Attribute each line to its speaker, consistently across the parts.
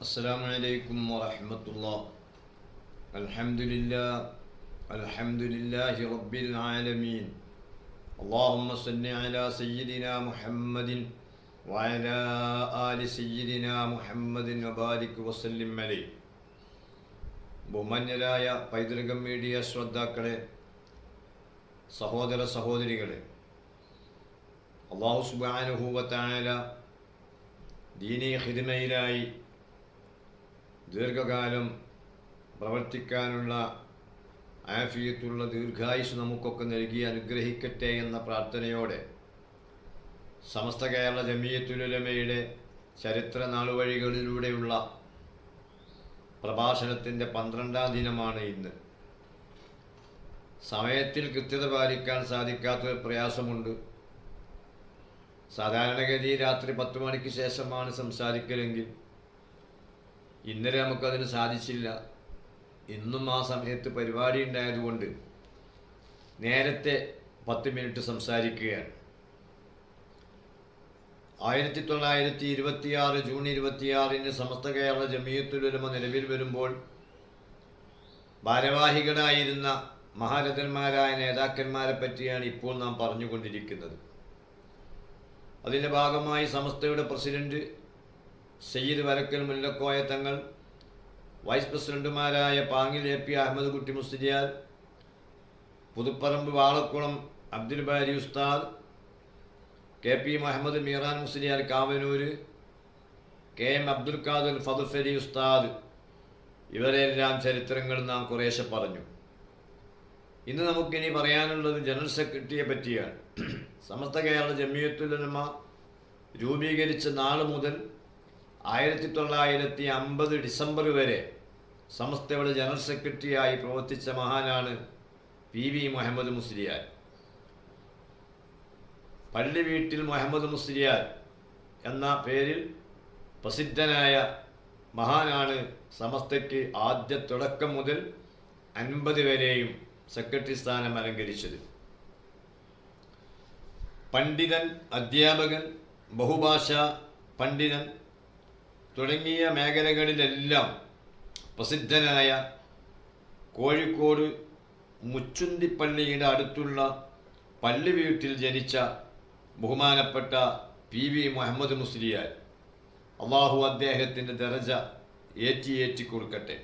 Speaker 1: السلام عليكم ورحمة الله الحمد لله الحمد لله رب العالمين اللهم صل على سيدنا محمد وعلى آل سيدنا محمد وبارك وسلم عليه ബഹുമാന്യരായ പൈതൃകം മീഡിയ ശ്രോതാക്കളെ സഹോദര സഹോദരികളെ അള്ളാഹു സുബാനുഭൂവത്തായ ദീനീ ഹിദ്മയിലായി ദീർഘകാലം പ്രവർത്തിക്കാനുള്ള ആഫിയത്തുള്ള ദീർഘായുസ് നമുക്കൊക്കെ നൽകി അനുഗ്രഹിക്കട്ടെ എന്ന പ്രാർത്ഥനയോടെ സമസ്ത കേരള ജമീയത്തുലമയുടെ ചരിത്ര നാളുവഴികളിലൂടെയുള്ള പ്രഭാഷണത്തിന്റെ പന്ത്രണ്ടാം ദിനമാണ് ഇന്ന്. സമയത്തിൽ കൃത്യത പാലിക്കാൻ സാധിക്കാത്തൊരു പ്രയാസമുണ്ട്. സാധാരണഗതി രാത്രി പത്ത് മണിക്ക് ശേഷമാണ് സംസാരിക്കലെങ്കിൽ ഇന്നലെ നമുക്കതിന് സാധിച്ചില്ല. ഇന്നും ആ സമയത്ത് പരിപാടി ഉണ്ടായതുകൊണ്ട് നേരത്തെ പത്ത് മിനിറ്റ് സംസാരിക്കുകയാണ്. ആയിരത്തി തൊള്ളായിരത്തി ഇരുപത്തിയാറ് ജൂൺ ഇരുപത്തിയാറിന് സമസ്ത കേരള ജമീയത്തുലമ നിലവിൽ വരുമ്പോൾ ഭാരവാഹികളായിരുന്ന മഹാരഥന്മാരായ നേതാക്കന്മാരെ പറ്റിയാണ് ഇപ്പോൾ നാം പറഞ്ഞുകൊണ്ടിരിക്കുന്നത്. അതിന്റെ ഭാഗമായി സമസ്തയുടെ പ്രസിഡന്റ് സയ്യിദ് വരക്കൽ മുല്ലക്കോയ തങ്ങൾ വൈസ് പ്രസിഡന്റുമാരായ പാങ്ങിൽ എ പി അഹമ്മദ് കുട്ടി Musliyar Puthuparamba Valakkulam Abdul Bari Ustad K P Muhammad Meeran Musliyar Kavanur K M Abdul Khader Fathufali Ustad ഇവരെല്ലാം ചരിത്രങ്ങൾ നാം കുറേശ്ശെ പറഞ്ഞു. ഇന്ന് നമുക്കിനി പറയാനുള്ളത് ജനറൽ സെക്രട്ടറിയെ പറ്റിയാണ്. സമസ്ത കേരള ജമിയത്തുലമ രൂപീകരിച്ച നാൾ മുതൽ ആയിരത്തി തൊള്ളായിരത്തി അമ്പത് ഡിസംബർ വരെ സമസ്തയുടെ ജനറൽ സെക്രട്ടറിയായി പ്രവർത്തിച്ച മഹാനാണ് പി വി മുഹമ്മദ് മുസ്ലിയാർ. പള്ളി വീട്ടിൽ മുഹമ്മദ് മുസ്ലിയാർ എന്ന പേരിൽ പ്രസിദ്ധനായ മഹാനാണ് സമസ്തയ്ക്ക് ആദ്യ തുടക്കം മുതൽ അൻപത് വരെയും സെക്രട്ടറി സ്ഥാനം അലങ്കരിച്ചത്. പണ്ഡിതൻ അധ്യാപകൻ ബഹുഭാഷ പണ്ഡിതൻ തുടങ്ങിയ മേഖലകളിലെല്ലാം പ്രസിദ്ധനായ കോഴിക്കോട് മുച്ചുന്തിപ്പള്ളിയുടെ അടുത്തുള്ള പള്ളി വീട്ടിൽ ജനിച്ച ബഹുമാനപ്പെട്ട പി വി മുഹമ്മദ് മുസ്ലിയാർ അള്ളാഹു അദ്ദേഹത്തിന്റെ ദരജ ഏറ്റി ഏറ്റി കൊടുക്കട്ടെ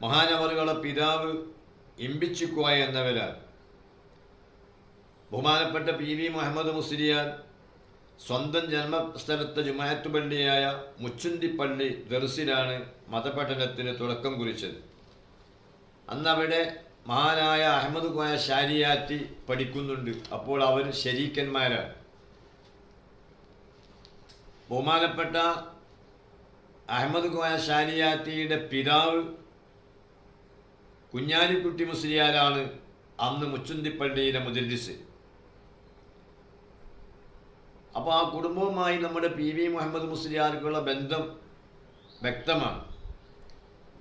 Speaker 1: മഹാനവറുകളെ പിതാവ് ഇമ്പിച്ചുക്കോയ എന്നവരാൽ ബഹുമാനപ്പെട്ട പി വി മുഹമ്മദ് മുസ്ലിയാർ സ്വന്തം ജന്മസ്ഥലത്തെ ജുമായത്ത് പള്ളിയായ മുച്ചുന്തിപ്പള്ളി ദർസിലാണ് മതപഠനത്തിന് തുടക്കം കുറിച്ചത്. അന്നവിടെ മഹാനായ അഹമ്മദ് കോയ ഷാരിയാറ്റി പഠിക്കുന്നുണ്ട്. അപ്പോൾ അവർ ശരീക്കന്മാരാണ്. ബഹുമാനപ്പെട്ട അഹമ്മദ് കോയ ഷാരിയാറ്റിയുടെ പിതാവ് കുഞ്ഞാലിക്കുട്ടി മുസ്ലിയാരാണ് അന്ന് മുച്ചുന്തിപ്പള്ളിയിലെ മുദല്ലിസ് അപ്പോൾ ആ കുടുംബവുമായി നമ്മുടെ പി വി മുഹമ്മദ് മുസ്ലിയാർക്കുള്ള ബന്ധം വ്യക്തമാണ്.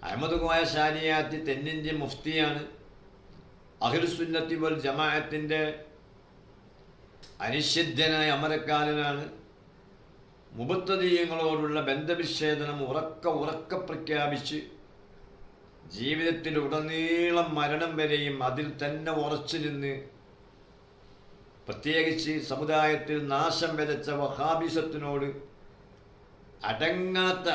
Speaker 1: അഹമ്മദ് കോയ ഷാനിയാത്തി തെന്നിന്ത്യൻ മുഫ്തിയാണ്. അഹിർസുന്നത്തി വൽ ജമാഅത്തിന്റെ അനിഷിദ്ധനായ അമരക്കാരനാണ്. മുബത്തദീയങ്ങളോടുള്ള ബന്ധവിച്ഛേദനം ഉറക്ക ഉറക്ക പ്രഖ്യാപിച്ച് ജീവിതത്തിലുടനീളം മരണം വരെയും അതിൽ തന്നെ ഉറച്ചു നിന്ന് പ്രത്യേകിച്ച് സമുദായത്തിൽ നാശം വിതച്ച വഹാബിസത്തിനോട് അടങ്ങാത്ത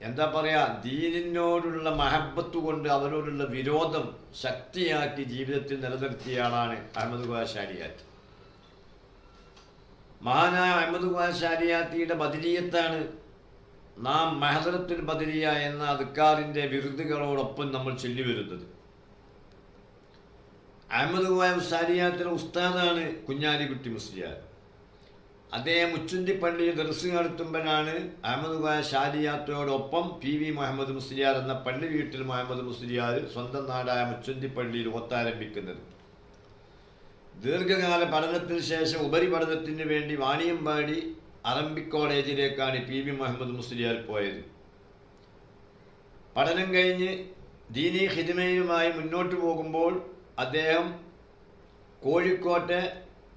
Speaker 1: എന്താ പറയുക ദീനിനോടുള്ള മഹബത്ത് കൊണ്ട് അവരോടുള്ള വിരോധം ശക്തിയാക്കി ജീവിതത്തിൽ നിലനിർത്തിയ ആളാണ് അഹമ്മദ് ഖുവാ ഷാരിയാത്ത് മഹാനായ അഹമ്മദ് ഖുവാ ബദിരീയത്താണ് നാം മെഹദറത്തുൽ ബദിരിയ എന്ന അധിക്കാറിന്റെ വിരുദ്ധകളോടൊപ്പം നമ്മൾ ചൊല്ലി വരുന്നത് അഹമ്മദ് ഖുവായ ഷാരിയാത്തിന്റെ ഉസ്താദാണ് കുഞ്ഞാലിക്കുട്ടി മുസ്ലിയാർ. അദ്ദേഹം ഉച്ചുന്തിപ്പള്ളിയിൽ ദർസ് നടത്തുമ്പോഴാണ് അഹമ്മദ് ഖായ ഷാരിയാത്തോടൊപ്പം പി വി മുഹമ്മദ് മുസ്ലിയാർ എന്ന പള്ളി വീട്ടിൽ മുഹമ്മദ് മുസ്ലിയാർ സ്വന്തം നാടായ മുച്ചുന്തിപ്പള്ളിയിൽ ഒത്താരംഭിക്കുന്നത് ദീർഘകാല പഠനത്തിന് ശേഷം ഉപരിപഠനത്തിന് വേണ്ടി വാണിയമ്പാടി അറബിക് കോളേജിലേക്കാണ് പി വി മുഹമ്മദ് മുസ്ലിയാർ പോയത്. പഠനം കഴിഞ്ഞ് ദീനി ഹിദിമയുമായി മുന്നോട്ട് പോകുമ്പോൾ അദ്ദേഹം കോഴിക്കോട്ടെ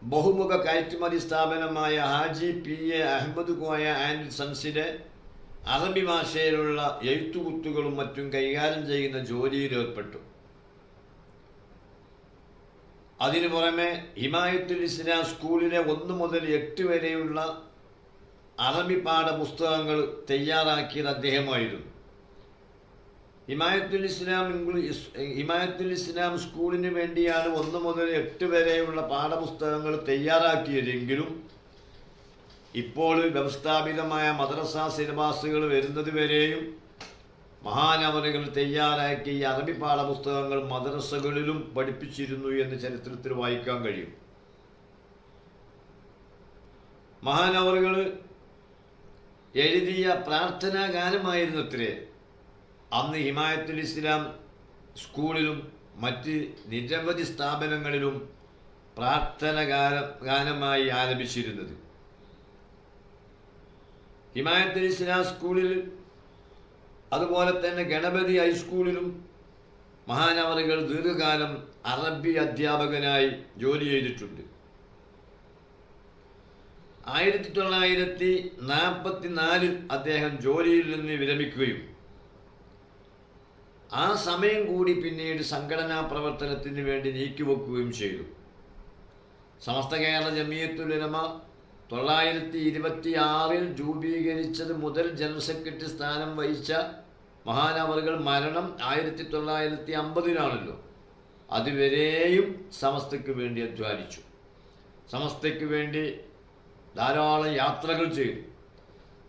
Speaker 1: ബഹുമുഖ കയറ്റുമതി സ്ഥാപനമായ Haji P A Ahmad Koya and സൺസിലെ അറബി ഭാഷയിലുള്ള എഴുത്തുകുത്തുകളും മറ്റും കൈകാര്യം ചെയ്യുന്ന ജോലിയിൽ ഏർപ്പെട്ടു. അതിനു പുറമെ ഹിമായത്തുൽ ഇസ്ലാം സ്കൂളിലെ ഒന്ന് മുതൽ എട്ട് വരെയുള്ള അറബി പാഠപുസ്തകങ്ങൾ തയ്യാറാക്കിയത് അദ്ദേഹമായിരുന്നു. ഹിമായത്തുൽ ഇസ്ലാം ഇംഗ്ലീഷ് ഹിമായത്തുൽ ഇസ്ലാം സ്കൂളിന് വേണ്ടിയാണ് ഒന്ന് മുതൽ എട്ട് വരെയുള്ള പാഠപുസ്തകങ്ങൾ തയ്യാറാക്കിയതെങ്കിലും ഇപ്പോൾ വ്യവസ്ഥാപിതമായ മദ്രസ സിലബാസുകൾ വരുന്നത് വരെയും മഹാനവറുകൾ തയ്യാറാക്കി അറബി പാഠപുസ്തകങ്ങൾ മദ്രസകളിലും പഠിപ്പിച്ചിരുന്നു എന്ന് ചരിത്രത്തിൽ വായിക്കാൻ കഴിയും. മഹാനവറുകൾ എഴുതിയ പ്രാർത്ഥനാ ഗാനമായിരുന്നത്രേ അന്ന് ഹിമായത്തുൽ ഇസ്ലാം സ്കൂളിലും മറ്റ് നിരവധി സ്ഥാപനങ്ങളിലും പ്രാർത്ഥന ഗാന ഗാനമായി ആലപിച്ചിരുന്നത്. ഹിമായത്തുൽ ഇസ്ലാം സ്കൂളിൽ അതുപോലെ തന്നെ ഗണപതി ഹൈസ്കൂളിലും മഹാനവറുകൾ ദീർഘകാലം അറബി അധ്യാപകനായി ജോലി ചെയ്തിട്ടുണ്ട്. ആയിരത്തി തൊള്ളായിരത്തി നാൽപ്പത്തി നാലിൽ അദ്ദേഹം ജോലിയിൽ നിന്ന് വിരമിക്കുകയും ആ സമയം കൂടി പിന്നീട് സംഘടനാ പ്രവർത്തനത്തിന് വേണ്ടി നീക്കിവെക്കുകയും ചെയ്തു. സമസ്ത കേരള ജമിയത്തുലമ തൊള്ളായിരത്തി ഇരുപത്തി ആറിൽ രൂപീകരിച്ചത് മുതൽ ജനറൽ സെക്രട്ടറി സ്ഥാനം വഹിച്ച മഹാനവറുകൾ മരണം ആയിരത്തി തൊള്ളായിരത്തി അമ്പതിലാണല്ലോ അതുവരെയും സമസ്തയ്ക്ക് വേണ്ടി അധ്വാനിച്ചു. സമസ്തയ്ക്ക് വേണ്ടി ധാരാളം യാത്രകൾ ചെയ്തു.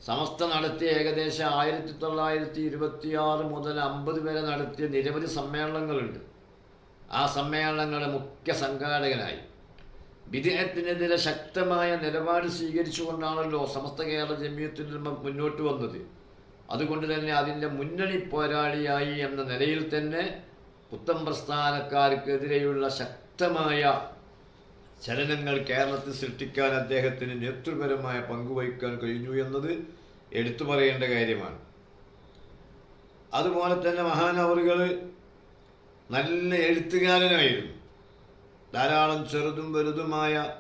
Speaker 1: സമസ്ത നടത്തിയ ഏകദേശം ആയിരത്തി തൊള്ളായിരത്തി ഇരുപത്തിയാറ് മുതൽ അമ്പത് വരെ നടത്തിയ നിരവധി സമ്മേളനങ്ങളുണ്ട്. ആ സമ്മേളനങ്ങളുടെ മുഖ്യ സംഘാടകനായി. വിദേഹത്തിനെതിരെ ശക്തമായ നിലപാട് സ്വീകരിച്ചുകൊണ്ടാണല്ലോ സമസ്ത കേരള ജമ്മിയത്തിൽ മുന്നോട്ട് വന്നത്. അതുകൊണ്ട് തന്നെ അതിന്റെ മുന്നണി പോരാളിയായി എന്ന നിലയിൽ തന്നെ പുത്തം പ്രസ്ഥാനക്കാർക്കെതിരെയുള്ള ശക്തമായ ചലനങ്ങൾ കേരളത്തിൽ സൃഷ്ടിക്കാൻ അദ്ദേഹത്തിന് നേതൃപരമായ പങ്കുവഹിക്കാൻ കഴിഞ്ഞു എന്നത് എടുത്തു പറയേണ്ട കാര്യമാണ്. അതുപോലെ തന്നെ മഹാനവറുകൾ നല്ല എഴുത്തുകാരനായിരുന്നു. ധാരാളം ചെറുതും വലുതുമായ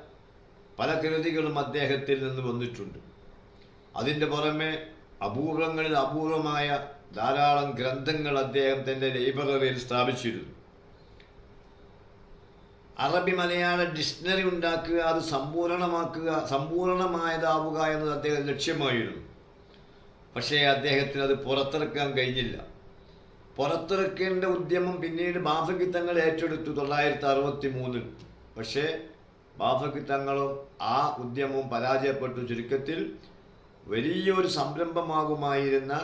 Speaker 1: പല കൃതികളും അദ്ദേഹത്തിൽ നിന്ന് വന്നിട്ടുണ്ട്. അതിന്റെ പുറമെ അപൂർവങ്ങളിൽ അപൂർവമായ ധാരാളം ഗ്രന്ഥങ്ങൾ അദ്ദേഹം തന്റെ ലൈബ്രറിയിൽ സ്ഥാപിച്ചിരുന്നു. അറബി മലയാള ഡിക്ഷണറി ഉണ്ടാക്കുക അത് സമ്പൂർണമാക്കുക സമ്പൂർണമായതാവുക എന്നത് അദ്ദേഹം ലക്ഷ്യമായിരുന്നു. പക്ഷേ അദ്ദേഹത്തിന് അത് പുറത്തിറക്കാൻ കഴിഞ്ഞില്ല. പുറത്തിറക്കേണ്ട ഉദ്യമം പിന്നീട് ബാഫക്കി തങ്ങൾ ഏറ്റെടുത്തു തൊള്ളായിരത്തി അറുപത്തി മൂന്നിൽ പക്ഷേ ബാഫക്കി തങ്ങളും ആ ഉദ്യമവും പരാജയപ്പെട്ടു. ചുരുക്കത്തിൽ വലിയൊരു സംരംഭമാകുമായിരുന്ന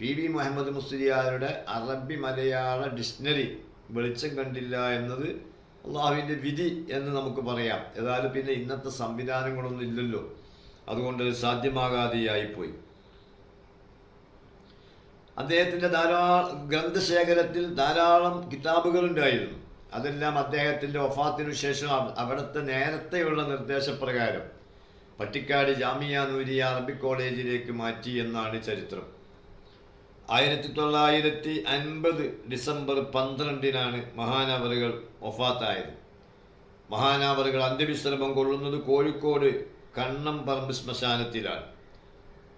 Speaker 1: പി വി മുഹമ്മദ് മുസ്ലിയാരുടെ അറബി മലയാള ഡിക്ഷണറി വെളിച്ചം കണ്ടില്ല എന്നത് അള്ളാഹുവിന്റെ വിധി എന്ന് നമുക്ക് പറയാം. ഏതായാലും പിന്നെ ഇന്നത്തെ സംവിധാനങ്ങളൊന്നും ഇല്ലല്ലോ. അതുകൊണ്ട് അത് സാധ്യമാകാതെയായിപ്പോയി അദ്ദേഹത്തിന്റെ ധാരാളം ഗ്രന്ഥശേഖരത്തിൽ ധാരാളം കിതാബുകളുണ്ടായിരുന്നു അതെല്ലാം അദ്ദേഹത്തിന്റെ ഒഫാത്തിനു ശേഷം അവ- അവിടുത്തെ നേരത്തെയുള്ള നിർദ്ദേശപ്രകാരം പട്ടിക്കാട് ജാമിയ നൂരിയ അറബി കോളേജിലേക്ക് മാറ്റി എന്നാണ് ചരിത്രം. ആയിരത്തി തൊള്ളായിരത്തി അൻപത് ഡിസംബർ പന്ത്രണ്ടിനാണ് മഹാനവറുകൾ ഒഫാത്തായത് മഹാനാവറുകൾ അന്ത്യവിശ്രമം കൊള്ളുന്നത് കോഴിക്കോട് കണ്ണം പറമ്പ് ശ്മശാനത്തിലാണ്.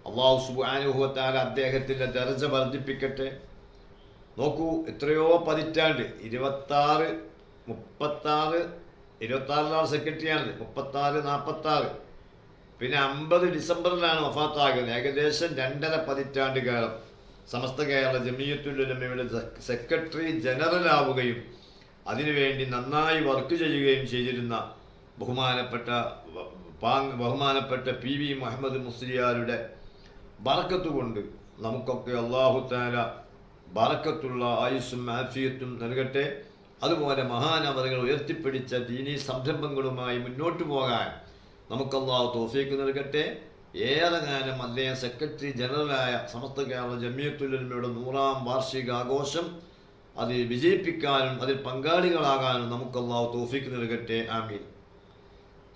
Speaker 1: അള്ളാഹു സുബാനുഭവത്താൽ അദ്ദേഹത്തിന്റെ ദർജ വർദ്ധിപ്പിക്കട്ടെ. നോക്കൂ എത്രയോ പതിറ്റാണ്ട് ഇരുപത്താറ് മുപ്പത്താറ് ഇരുപത്താറിലാണ് സെക്രട്ടറിയാണ് മുപ്പത്താറ് നാൽപ്പത്താറ് പിന്നെ അമ്പത് ഡിസംബറിലാണ് വഫാത്താകുന്നത്. ഏകദേശം രണ്ടര പതിറ്റാണ്ട് കാലം. സമസ്ത കേരള ജമീയത്തുല്ലമയുടെ സെക്രട്ടറി ജനറൽ ആവുകയും അതിനുവേണ്ടി നന്നായി വർക്ക് ചെയ്യുകയും ചെയ്തിരുന്ന ബഹുമാനപ്പെട്ട ബഹുമാനപ്പെട്ട പി വി മുഹമ്മദ് മുസ്ലിയാരുടെ ബറക്കത്ത് കൊണ്ട് നമുക്കൊക്കെ അള്ളാഹു താല ബറക്കത്തുള്ള ആയുസ്സും ആഫിയത്തും നൽകട്ടെ. അതുപോലെ മഹാനവതകൾ ഉയർത്തിപ്പിടിച്ച ദീനീ സംരംഭങ്ങളുമായി മുന്നോട്ടു പോകാൻ നമുക്ക് അള്ളാഹു തോഫീക്ക് നൽകട്ടെ. ഏറെ കാലം അദ്ദേഹം സെക്രട്ടറി ജനറലായ സമസ്ത കേരള ജമിയത്തുലമയുടെ നൂറാം വാർഷിക ആഘോഷം അത് വിജയിപ്പിക്കാനും അതിൽ പങ്കാളികളാകാനും നമുക്ക് തോഫീക്ക് നൽകട്ടെ ആമീൻ.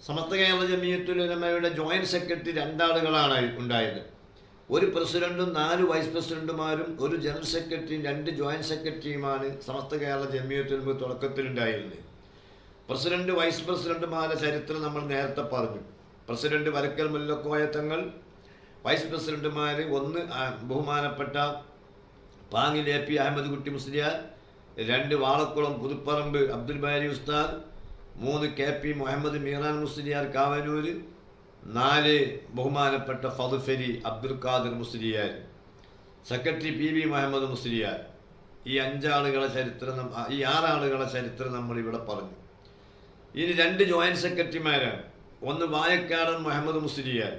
Speaker 1: സമസ്ത കേരള ജമിയത്തുലമയുടെ ജോയിന്റ് സെക്രട്ടറി രണ്ടാളുകളാണ് ഉണ്ടായത്. ഒരു പ്രസിഡന്റും നാല് വൈസ് പ്രസിഡന്റുമാരും ഒരു ജനറൽ സെക്രട്ടറിയും രണ്ട് ജോയിന്റ് സെക്രട്ടറിയുമാണ് സമസ്ത കേരള ജമിയത്തുലമ തുടക്കത്തിലുണ്ടായിരുന്നത്. പ്രസിഡന്റ് വൈസ് പ്രസിഡന്റുമാരുടെ ചരിത്രം നമ്മൾ നേരത്തെ പറഞ്ഞു. പ്രസിഡന്റ് വരക്കൽ മുല്ലക്കോയ തങ്ങൾ വൈസ് പ്രസിഡന്റുമാർ ഒന്ന് ബഹുമാനപ്പെട്ട പാങ്ങിൽ എ പി അഹമ്മദ് കുട്ടി മുസ്ലിയാർ രണ്ട് വാളക്കുളം പുതുപ്പറമ്പ് അബ്ദുൽ ബാരി ഉസ്താദ് മൂന്ന് കെ പി മുഹമ്മദ് മീറാൻ മുസ്ലിയാർ കാവനൂര് നാല് ബഹുമാനപ്പെട്ട Fathufali Abdul Khader Musliyar secretary P V Muhammad Musliyar. ഈ അഞ്ചാളുകളെ ചരിത്രം ഈ ആറാളുകളെ ചരിത്രം നമ്മളിവിടെ പറഞ്ഞു. ഇനി രണ്ട് ജോയിന്റ് സെക്രട്ടറിമാരാണ്. ഒന്ന് വായക്കാടൻ മുഹമ്മദ് മുസ്ലിയാർ.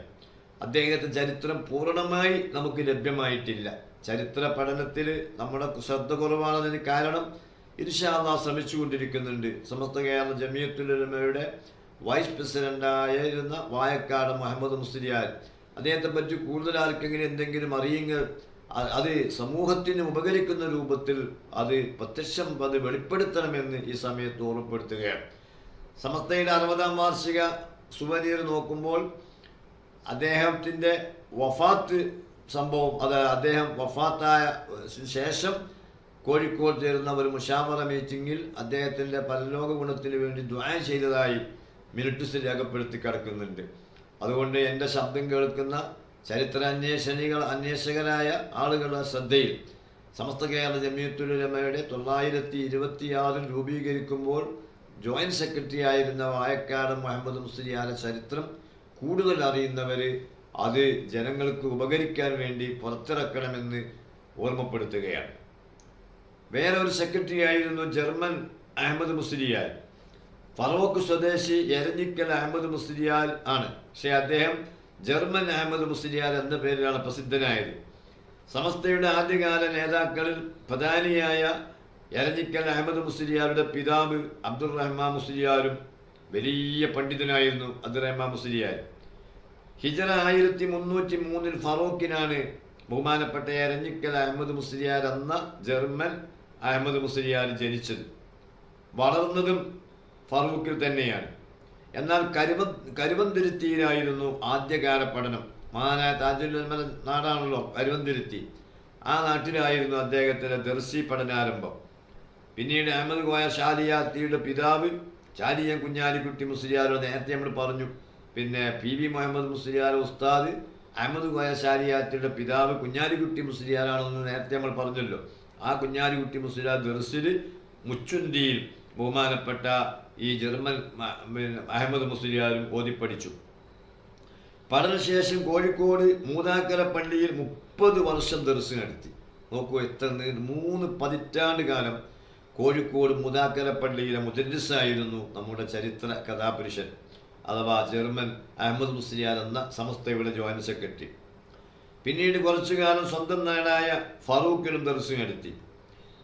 Speaker 1: അദ്ദേഹത്തെ ചരിത്രം പൂർണമായി നമുക്ക് ലഭ്യമായിട്ടില്ല. ചരിത്ര പഠനത്തിൽ നമ്മുടെ ശ്രദ്ധ കുറവാണതിന് കാരണം ഇർഷാദ ശ്രമിച്ചുകൊണ്ടിരിക്കുന്നുണ്ട്. സമസ്ത കേരള ജമിയത്തുലമയുടെ വൈസ് പ്രസിഡന്റായിരുന്ന വായക്കാട് മുഹമ്മദ് മുസ്ലിയാൽ അദ്ദേഹത്തെ പറ്റി കൂടുതൽ ആർക്കെങ്കിലും എന്തെങ്കിലും അറിയുങ്ങൾ അത് സമൂഹത്തിന് ഉപകരിക്കുന്ന രൂപത്തിൽ അത് പ്രത്യക്ഷം അത് വെളിപ്പെടുത്തണമെന്ന് ഈ സമയത്ത് ഓർമ്മപ്പെടുത്തുകയാണ്. സമസ്തയുടെ അറുപതാം വാർഷിക സുവനീർ നോക്കുമ്പോൾ അദ്ദേഹത്തിന്റെ വഫാത്ത് സംഭവം അത് അദ്ദേഹം വഫാത്തായ ശേഷം കോഴിക്കോട് ചേരുന്ന ഒരു മുഷാമറ മീറ്റിങ്ങിൽ അദ്ദേഹത്തിന്റെ പരലോക ഗുണത്തിന് വേണ്ടി ദ്വായം ചെയ്തതായി മിനിറ്റ്സ് രേഖപ്പെടുത്തി കിടക്കുന്നുണ്ട്. അതുകൊണ്ട് എന്റെ ശബ്ദം കേൾക്കുന്ന ചരിത്ര അന്വേഷണികൾ അന്വേഷകരായ ആളുകളുടെ ശ്രദ്ധയിൽ സമസ്ത കേരള ജമീത്തുലമയുടെ തൊള്ളായിരത്തി ഇരുപത്തിയാറിൽ രൂപീകരിക്കുമ്പോൾ ജോയിന്റ് സെക്രട്ടറി ആയിരുന്ന വായക്കാട് മുഹമ്മദ് മുസ്ലിയാരുടെ ചരിത്രം കൂടുതൽ അറിയുന്നവർ അത് ജനങ്ങൾക്ക് ഉപകരിക്കാൻ വേണ്ടി പുറത്തിറക്കണമെന്ന് ഓർമ്മപ്പെടുത്തുകയാണ്. വേറെ ഒരു സെക്രട്ടറി ആയിരുന്നു ജർമ്മൻ അഹമ്മദ് മുസ്ലിയാൽ. ഫറോക്ക് സ്വദേശി എരഞ്ഞിക്കൽ അഹമ്മദ് മുസ്ലിയാൽ ആണ്. പക്ഷേ അദ്ദേഹം ജർമ്മൻ അഹമ്മദ് മുസ്ലിയാൽ എന്ന പേരിലാണ് പ്രസിദ്ധനായത്. സമസ്തയുടെ ആദ്യകാല നേതാക്കളിൽ പ്രധാനിയായ എരഞ്ഞിക്കൽ അഹമ്മദ് മുസ്ലിയാരുടെ പിതാവ് അബ്ദുൾ റഹ്മാൻ മുസ്ലിയാരും വലിയ പണ്ഡിതനായിരുന്നു അബ്ദുൾ റഹ്മാൻ മുസ്ലിയാർ. ഹിജറ ആയിരത്തി മുന്നൂറ്റി മൂന്നിൽ ഫറൂഖിനാണ് ബഹുമാനപ്പെട്ട എരഞ്ഞിക്കൽ അഹമ്മദ് മുസ്ലിയാർ എന്ന ജർമ്മൻ അഹമ്മദ് മുസ്ലിയാർ ജനിച്ചത്. വളർന്നതും ഫറൂഖിൽ തന്നെയാണ്. എന്നാൽ കരുവ കരുവന്തിരുത്തിയിലായിരുന്നു ആദ്യകാല പഠനം. മഹാനായ താജുല്ലമല നാടാണല്ലോ കരുവന്തിരുത്തി. ആ നാട്ടിലായിരുന്നു അദ്ദേഹത്തിന്റെ ദർശി പഠനാരംഭം. പിന്നീട് അഹമ്മദ് കോയ ഷാലിയാത്തിയുടെ പിതാവ് ചാലിയൻ കുഞ്ഞാലിക്കുട്ടി മുസ്ലിയാരോ നേരത്തെ നമ്മൾ പറഞ്ഞു. പിന്നെ പി വി മുഹമ്മദ് മുസ്ലിയാർ ഉസ്താദ് അഹമ്മദ് കോയ ഷാലിയാത്തിയുടെ പിതാവ് കുഞ്ഞാലിക്കുട്ടി മുസ്ലിയാരാണെന്ന് നേരത്തെ നമ്മൾ പറഞ്ഞല്ലോ. ആ കുഞ്ഞാലിക്കുട്ടി മുസ്ലിയാർ ദർസിൽ മുച്ചുന്തിയിൽ ബഹുമാനപ്പെട്ട ഈ ജർമ്മൻ അഹമ്മദ് മുസ്ലിയാരും ഓതിപ്പടിച്ചു പഠനശേഷം കോഴിക്കോട് മൂതാക്കര പള്ളിയിൽ മുപ്പത് വർഷം ദർസ് നടത്തി നോക്കൂ എത്ര മൂന്ന് പതിറ്റാണ്ട് കാലം കോഴിക്കോട് മുതാക്കര പള്ളിയിലെ നമ്മുടെ ചരിത്ര കഥാപുരുഷൻ അഥവാ ജർമ്മൻ അഹമ്മദ് മുസ്ലിയാർ എന്ന സംസ്ഥയുടെ ജോയിന്റ് സെക്രട്ടറി. പിന്നീട് കുറച്ചു കാലം സ്വന്തം നാടായ ഫറൂഖിലും ദർശനം നടത്തി.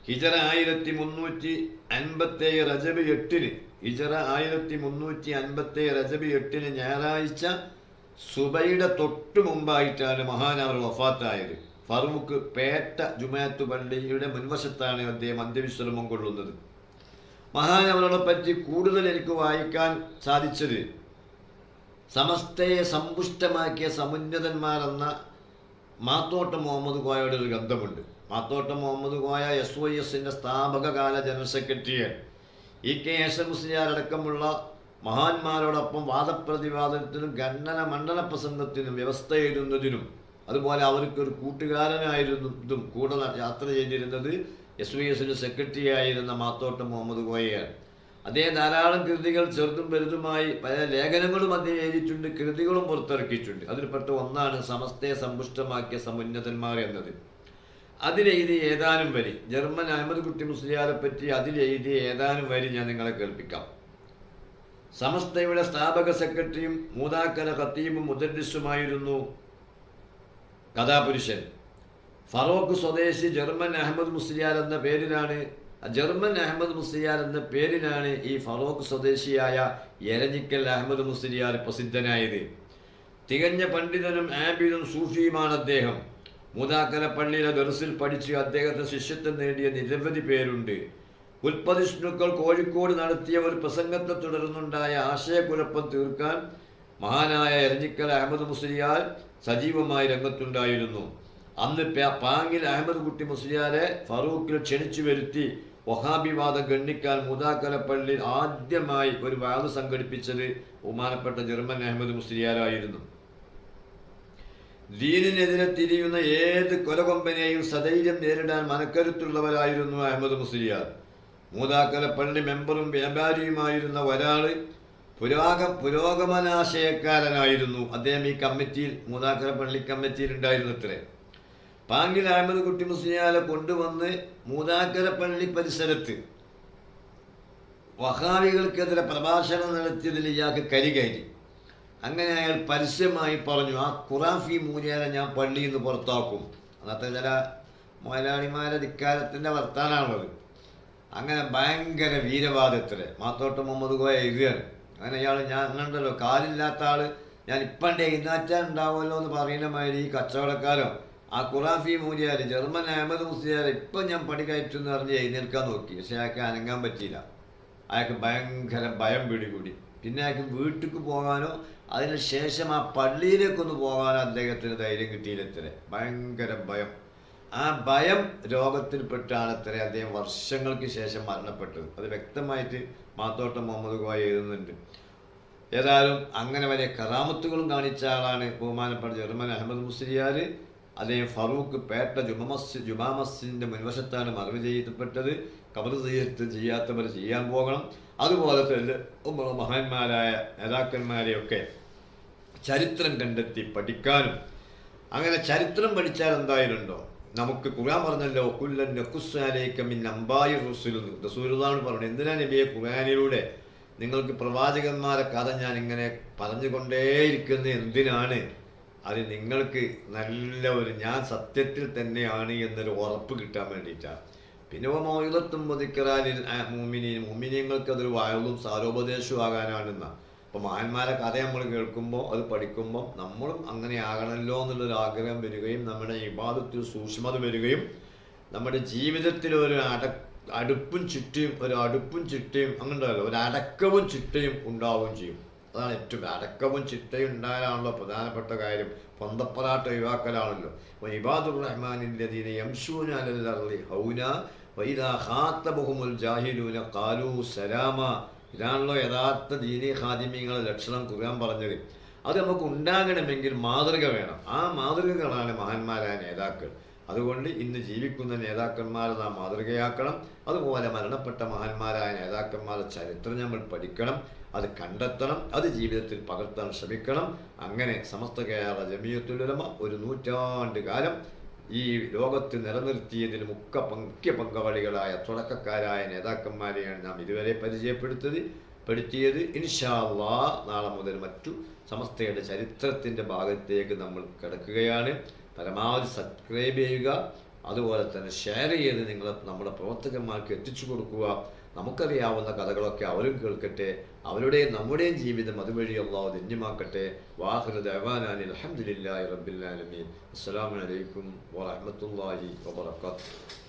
Speaker 1: ഹിജറ ആയിരത്തി മുന്നൂറ്റി അൻപത്തേഴ് റജബ് എട്ടിന് ഹിജറ ആയിരത്തി മുന്നൂറ്റി അൻപത്തേഴ് രജബി എട്ടിന് ഞായറാഴ്ച സുബൈയുടെ തൊട്ടു മുമ്പായിട്ടാണ് മഹാനാർ വഫാത്തായത്. ഫറൂഖ് പേട്ട ജുമാത്ത് പള്ളിയുടെ മുൻവശത്താണ് അദ്ദേഹം അന്ത്യവിശ്രമം കൊള്ളുന്നത്. മഹാനവരോടെ പറ്റി കൂടുതൽ എനിക്ക് വായിക്കാൻ സാധിച്ചത് സമസ്തയെ സമ്പുഷ്ടമാക്കിയ സമുന്നതന്മാരെന്ന മാത്തോട്ട മുഹമ്മദ് കോയയുടെ ഒരു ഗ്രന്ഥമുണ്ട്. മാത്തോട്ട മുഹമ്മദ് കോയ എസ് ഒ എസിന്റെ സ്ഥാപകകാല ജനറൽ സെക്രട്ടറിയാണ് ഇ കെ എസ് എം മഹാന്മാരോടൊപ്പം വാദപ്രതിവാദത്തിനും ഖണ്ഡന മണ്ഡല പ്രസംഗത്തിനും വ്യവസ്ഥ എഴുതുന്നതിനും അതുപോലെ അവർക്ക് ഒരു കൂട്ടുകാരനായിരുന്നതും കൂടെ യാത്ര ചെയ്തിരുന്നത് എസ് വി എസിന്റെ സെക്രട്ടറി ആയിരുന്ന മാത്തോട്ടം മുഹമ്മദ് കോയയാണ്. അദ്ദേഹം ധാരാളം കൃതികൾ ചെറുതും വലുതുമായി പല ലേഖനങ്ങളും അദ്ദേഹം എഴുതിയിട്ടുണ്ട് കൃതികളും പുറത്തിറക്കിയിട്ടുണ്ട്. അതിൽപ്പെട്ട ഒന്നാണ് സമസ്തയെ സമ്പുഷ്ടമാക്കിയ സമുന്നതന്മാർ എന്നത്. അതിലെഴുതിയ ഏതാനും വരി ജർമ്മൻ അഹമ്മദ് കുട്ടി മുസ്ലിയാരെ പറ്റി അതിലെഴുതിയ ഏതാനും വരി ഞാൻ നിങ്ങളെ കേൾപ്പിക്കാം. സമസ്തയുടെ സ്ഥാപക സെക്രട്ടറിയും മൂതാക്കര ഖത്തീബും മുദരിസുമായിരുന്നു കഥാപുരുഷൻ. ഫറോക്ക് സ്വദേശി ജർമ്മൻ അഹമ്മദ് മുസ്ലിയാർ എന്ന പേരിലാണ് ജർമ്മൻ അഹമ്മദ് മുസ്ലിയാർ എന്ന പേരിലാണ് ഈ ഫറോക്ക് സ്വദേശിയായ എരഞ്ഞിക്കൽ അഹമ്മദ് മുസ്ലിയാർ പ്രസിദ്ധനായത്. തികഞ്ഞ പണ്ഡിതനും ആബിദും സൂഫിയുമാണ് അദ്ദേഹം. മൂതാക്കല പള്ളിയിലെ ദർസിൽ പഠിച്ച് അദ്ദേഹത്തെ ശിഷ്യത്വം നേടിയ നിരവധി പേരുണ്ട്. ഉൽപ്പതിഷ്ണുക്കൾ കോഴിക്കോട് നടത്തിയ ഒരു പ്രസംഗത്തെ തുടർന്നുണ്ടായ ആശയക്കുഴപ്പം തീർക്കാൻ മഹാനായ എരഞ്ഞിക്കൽ അഹമ്മദ് മുസ്ലിയാൽ സജീവമായി രംഗത്തുണ്ടായിരുന്നു. അന്ന് പാങ്ങിൽ അഹമ്മദ് കുട്ടി മുസ്ലിയാരെ ഫറൂഖിൽ ക്ഷണിച്ചു വരുത്തി വഹാബിവാദം ഗണ്ണിക്കാൻ മൂതാക്കല പള്ളിയിൽ ആദ്യമായി ഒരു വാദം സംഘടിപ്പിച്ചത് ബഹുമാനപ്പെട്ട ജർമ്മൻ അഹമ്മദ് മുസ്ലിയാരായിരുന്നു. ദീനിനെതിരെ തിരിയുന്ന ഏത് കൊലകൊമ്പനെയും സധൈര്യം നേരിടാൻ മനക്കരുത്തുള്ളവരായിരുന്നു അഹമ്മദ് മുസ്ലിയാർ. മൂതാക്കലപ്പള്ളി മെമ്പറും വ്യാപാരിയുമായിരുന്ന ഒരാൾ പുരോഗ പുരോഗമനാശയക്കാരനായിരുന്നു. അദ്ദേഹം ഈ കമ്മിറ്റിയിൽ മൂന്നാക്കര പള്ളി കമ്മിറ്റിയിൽ ഉണ്ടായിരുന്നത്രേ. പാങ്കിൽ അഹമ്മദ് കുട്ടി മുസ്ലിയാലെ കൊണ്ടുവന്ന് മൂതാക്കര പള്ളി പരിസരത്ത് വഹാബികൾക്കെതിരെ പ്രഭാഷണം നടത്തിയതിൽ ഇയാൾക്ക് കരികയറി അങ്ങനെ അയാൾ പരസ്യമായി പറഞ്ഞു ആ ഖുറാഫി മൂലിയാലെ ഞാൻ പള്ളിയിൽ നിന്ന് പുറത്താക്കും. അന്നത്തെ ചില മുതലാളിമാരെ ധിക്കാരത്തിന്റെ വർത്താനാണുള്ളത്. അങ്ങനെ ഭയങ്കര വീരവാദത്തിൽ മാത്തോട്ട് മുഹമ്മദ് ഗോയ എഴുതുകയാണ്. അങ്ങനെ അയാൾ ഞാൻ അങ്ങനെയുണ്ടല്ലോ കാലില്ലാത്ത ആൾ. ഞാൻ ഇപ്പം എഴുന്നേറ്റാൻ ഉണ്ടാവുമല്ലോ എന്ന് പറയുന്ന മാതിരി ഈ കച്ചവടക്കാരോ ആ ഖുറാഫി മൂലിയാർ ജർമ്മൻ അഹമ്മദ് മുസ്ലിയാർ ഇപ്പം ഞാൻ പണി കയറ്റും എന്ന് പറഞ്ഞ് എഴുന്നേൽക്കാൻ നോക്കി. പക്ഷെ അയാൾക്ക് അനങ്ങാൻ പറ്റിയില്ല. അയാൾക്ക് ഭയങ്കര ഭയം പിടികൂടി. പിന്നെ അയാൾക്ക് വീട്ടിലേക്ക് പോകാനോ അതിനുശേഷം ആ പള്ളിയിലേക്കൊന്ന് പോകാനോ അദ്ദേഹത്തിന് ധൈര്യം കിട്ടിയില്ലത്രേ ഭയങ്കര ഭയം. ആ ഭയം രോഗത്തിൽപ്പെട്ടാണ് അത്ര അദ്ദേഹം വർഷങ്ങൾക്ക് ശേഷം മരണപ്പെട്ടത്. അത് വ്യക്തമായിട്ട് മാത്തോട്ടം മുഹമ്മദ് ഗോയ എഴുതുന്നുണ്ട്. ഏതായാലും അങ്ങനെ വലിയ കറാമത്തുകളും കാണിച്ച ആളാണ് ബഹുമാനപ്പെട്ട ജർമ്മൻ അഹമ്മദ് മുസ്ലിയാർ അദ്ദേഹം ഫറൂഖ് പേട്ട ജുമമസ് ജുമാ മസ്ജിദിന്റെ മുൻവശത്താണ് മറവ് ചെയ്യപ്പെട്ടത്. കബർ ചെയ്യത്ത് ചെയ്യാത്തവർ ചെയ്യാൻ പോകണം. അതുപോലെ തന്നെ മഹാന്മാരായ നേതാക്കന്മാരെയൊക്കെ ചരിത്രം കണ്ടെത്തി പഠിക്കാനും. അങ്ങനെ ചരിത്രം പഠിച്ചാൽ എന്തായാലുണ്ടോ നമുക്ക് ഖുർആൻ പറഞ്ഞല്ലോ കുല്ലൻ നഖുസ്സാലേക്കമിൻ അമ്പായി റസൂൽ റസൂലാണ് പറഞ്ഞത് എന്തിനാ നബിയെ ഖുർആാനിലൂടെ നിങ്ങൾക്ക് പ്രവാചകന്മാരെ കഥ ഞാൻ ഇങ്ങനെ പറഞ്ഞുകൊണ്ടേയിരിക്കുന്നത്? എന്തിനാണ്? അത് നിങ്ങൾക്ക് നല്ല ഒരു ഞാൻ സത്യത്തിൽ തന്നെയാണ് എന്നൊരു ഉറപ്പ് കിട്ടാൻ വേണ്ടിയിട്ടാണ് പിന്നെ മൗലത്തും മുതിക്കറാലിൽ മൂമിനിയും മൂമിനിയങ്ങൾക്ക് അതൊരു വായവും സാരോപദേശവും ആകാനാണെന്ന. അപ്പോൾ മഹാന്മാരെ കഥ നമ്മൾ കേൾക്കുമ്പോൾ അത് പഠിക്കുമ്പോൾ നമ്മളും അങ്ങനെ ആകണമല്ലോ എന്നുള്ളൊരു ആഗ്രഹം വരികയും നമ്മുടെ ഇബാദത്തിൽ സൂക്ഷ്മത വരികയും നമ്മുടെ ജീവിതത്തിൽ ഒരു അട അടുപ്പും ചുറ്റിയും ഒരു അടുപ്പും ചിട്ടയും അങ്ങനെയുണ്ടല്ലോ ഒരു അടക്കവും ചിട്ടയും ഉണ്ടാവുകയും ചെയ്യും. അതാണ് ഏറ്റവും അടക്കവും ചിട്ടയും ഉണ്ടായാലാണല്ലോ പ്രധാനപ്പെട്ട കാര്യം. പൊന്തപ്പറാട്ട ഒഴിവാക്കലാണല്ലോ. അപ്പോൾ ഇബാദുർ റഹ്മാനിന്റെ ദീന ഹൗന വൈദാ ഖാത്തബഹുമുൽ ജാഹിലൂന കാലു സലാമ ഇതാണല്ലോ യഥാർത്ഥ ദീനി ഖാദിമീങ്ങളെ ലക്ഷണം കുറയാൻ പറഞ്ഞത്. അത് നമുക്ക് ഉണ്ടാകണമെങ്കിൽ മാതൃക വേണം. ആ മാതൃകകളാണ് മഹാന്മാരായ നേതാക്കൾ. അതുകൊണ്ട് ഇന്ന് ജീവിക്കുന്ന നേതാക്കന്മാരെ നാം മാതൃകയാക്കണം. അതുപോലെ മരണപ്പെട്ട മഹാന്മാരായ നേതാക്കന്മാരുടെ ചരിത്രം നമ്മൾ പഠിക്കണം. അത് കണ്ടെത്തണം. അത് ജീവിതത്തിൽ പകർത്താൻ ശ്രമിക്കണം. അങ്ങനെ സമസ്ത കേരള ജമിയത്തുലമ ഒരു നൂറ്റാണ്ട് കാലം ഈ ലോകത്ത് നിലനിർത്തിയതിന് മുഖ്യ മുഖ്യ പങ്കാളികളായ തുടക്കക്കാരായ നേതാക്കന്മാരെയാണ് നാം ഇതുവരെ പരിചയപ്പെടുത്തത് പെടുത്തിയത്. ഇൻഷാല്ലാ നാളെ മുതൽ മറ്റു സമസ്തയുടെ ചരിത്രത്തിന്റെ ഭാഗത്തേക്ക് നമ്മൾ കിടക്കുകയാണ്. പരമാവധി സബ്സ്ക്രൈബ് ചെയ്യുക. അതുപോലെ തന്നെ ഷെയർ ചെയ്ത് നിങ്ങൾ നമ്മുടെ പ്രവർത്തകന്മാർക്ക് എത്തിച്ചു കൊടുക്കുക. നമുക്കറിയാവുന്ന കഥകളൊക്കെ അവരും കേൾക്കട്ടെ അവരുടെയും നമ്മുടെയും ജീവിതം അതുവഴി ധന്യമാക്കട്ടെ. വാഹൃ ദേവാനാലി അലഹമുല്ലാ റബ്ബിൻ അസ്സാം വലൈക്കും വാഹമത്തല്ലാഹി വബറകാതുഹു.